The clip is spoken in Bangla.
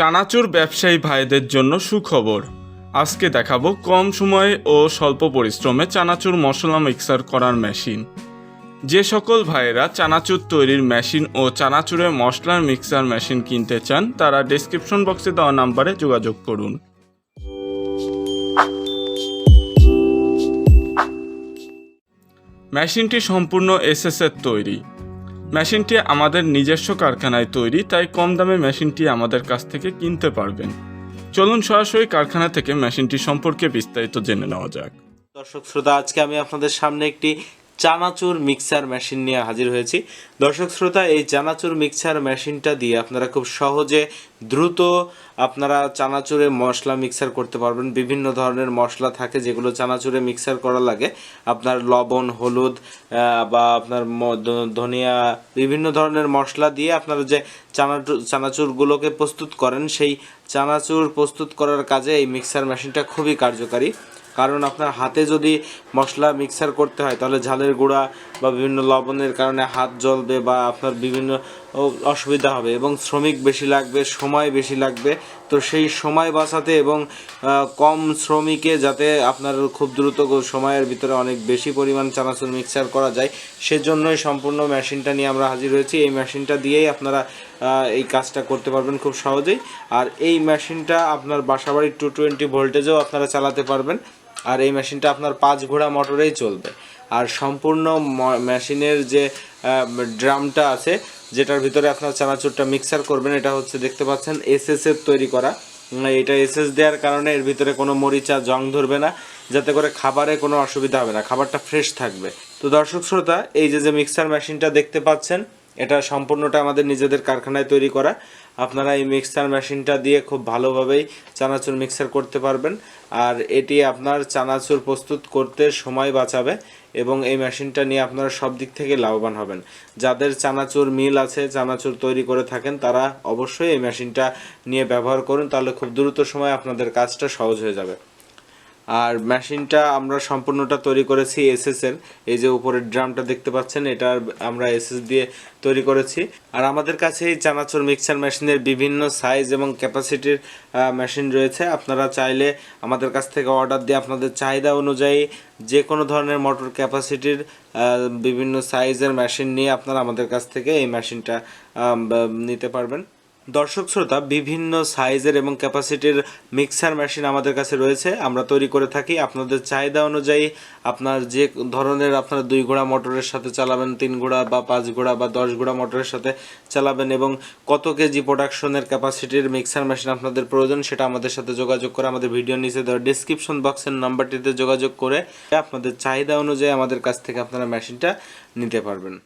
চানাচুর ব্যবসায়ী ভাইদের জন্য সুখবর। আজকে দেখাবো কম সময়ে ও স্বল্প পরিশ্রমে চানাচুর মশলা মিক্সার করার মেশিন। যে সকল ভাইয়েরা চানাচুর তৈরির মেশিন ও চানাচুরের মশলার মিক্সার মেশিন কিনতে চান, তারা ডেসক্রিপশন বক্সে দেওয়া নাম্বারে যোগাযোগ করুন। মেশিনটি সম্পূর্ণ এসএস এর তৈরি। মেশিনটি আমাদের নিজস্ব কারখানায় তৈরি, তাই কম দামে মেশিনটি আমাদের কাছ থেকে কিনতে পারবেন। চলুন সরাসরি কারখানা থেকে মেশিনটি সম্পর্কে বিস্তারিত জেনে নেওয়া যাক। দর্শক, শ্রোতা, আজকে আমি আপনাদের সামনে একটি চানাচুর মিক্সার মেশিন নিয়ে হাজির হয়েছি। দর্শক শ্রোতা, এই চানাচুর মিক্সার মেশিনটা দিয়ে আপনারা খুব সহজে দ্রুত আপনারা চানাচুরে মশলা মিক্সার করতে পারবেন। বিভিন্ন ধরনের মশলা থাকে যেগুলো চানাচুরে মিক্সার করা লাগে। আপনার লবণ, হলুদ বা আপনার ধনিয়া, বিভিন্ন ধরনের মশলা দিয়ে আপনারা যে চানাচুর চানাচুরগুলোকে প্রস্তুত করেন, সেই চানাচুর প্রস্তুত করার কাজে এই মিক্সার মেশিনটা খুবই কার্যকারী। কারণ আপনার হাতে যদি মশলা মিক্সার করতে হয়, তাহলে ঝালের গুঁড়া বা বিভিন্ন লবণের কারণে হাত জ্বলবে বা আপনার বিভিন্ন অসুবিধা হবে এবং শ্রমিক বেশি লাগবে, সময় বেশি লাগবে। তো সেই সময় বাঁচাতে এবং কম শ্রমিকে যাতে আপনার খুব দ্রুত সময়ের ভিতরে অনেক বেশি পরিমাণ চানাচুর মিক্সার করা যায়, সেজন্যই সম্পূর্ণ মেশিনটা নিয়ে আমরা হাজির হয়েছি। এই মেশিনটা দিয়েই আপনারা এই কাজটা করতে পারবেন খুব সহজেই। আর এই মেশিনটা আপনার বাসাবাড়ির টু টোয়েন্টি ভোল্টেজেও আপনারা চালাতে পারবেন। আর এই মেশিনটা আপনার পাঁচ ঘোড়া মোটরেই চলবে। আর সম্পূর্ণ মেশিনের যে ড্রামটা আছে যেটার ভিতরে আপনার চানাচুরটা মিক্সার করবেন, এটা হচ্ছে দেখতে পাচ্ছেন এসএস এর তৈরি করা। এটা এসএস দেওয়ার কারণে এর ভিতরে কোনো মরিচা জং ধরবে না, যাতে করে খাবারে কোনো অসুবিধা হবে না, খাবারটা ফ্রেশ থাকবে। তো দর্শক শ্রোতা, এই যে যে মিক্সার মেশিনটা দেখতে পাচ্ছেন এটা সম্পূর্ণটা আমাদের নিজেদের কারখানায় তৈরি করা। আপনারা এই মিক্সার মেশিনটা দিয়ে খুব ভালোভাবেই চানাচুর মিক্সার করতে পারবেন। আর এটি আপনার চানাচুর প্রস্তুত করতে সময় বাঁচাবে এবং এই মেশিনটা নিয়ে আপনারা সব দিক থেকে লাভবান হবেন। যাদের চানাচুর মিল আছে, চানাচুর তৈরি করে থাকেন, তারা অবশ্যই এই মেশিনটা নিয়ে ব্যবহার করুন, তাহলে খুব দ্রুত সময় আপনাদের কাজটা সহজ হয়ে যাবে। আর মেশিনটা আমরা সম্পূর্ণটা তৈরি করেছি এসএস এর এই যে উপরের ড্রামটা দেখতে পাচ্ছেন, এটা আমরা এসএস দিয়ে তৈরি করেছি। আর আমাদের কাছে এই চানাচুর মিক্সার মেশিনের বিভিন্ন সাইজ এবং ক্যাপাসিটির মেশিন রয়েছে। আপনারা চাইলে আমাদের কাছ থেকে অর্ডার দিয়ে আপনাদের চাহিদা অনুযায়ী যে কোনো ধরনের মোটর ক্যাপাসিটির বিভিন্ন সাইজের মেশিন নিয়ে আপনারা আমাদের কাছ থেকে এই মেশিনটা নিতে পারবেন। দর্শক শ্রোতা, বিভিন্ন সাইজের এবং ক্যাপাসিটির মিক্সার মেশিন আমাদের কাছে রয়েছে। আমরা তৈরি করে থাকি। আপনাদের চাহিদা অনুযায়ী আপনার যে ধরনের আপনার দুই ঘোড়া মোটরের সাথে চালাবেন, তিন ঘোড়া বা পাঁচ ঘোড়া বা দশ ঘোড়া মোটরের সাথে চালাবেন এবং কত কেজি প্রোডাকশনের ক্যাপাসিটির মিক্সার মেশিন আপনাদের প্রয়োজন সেটা আমাদের সাথে যোগাযোগ করে আমাদের ভিডিও নিচে দেওয়া ডিসক্রিপশন বক্সের নাম্বারটিতে যোগাযোগ করে আপনাদের চাহিদা অনুযায়ী আমাদের কাছ থেকে আপনারা মেশিনটা নিতে পারবেন।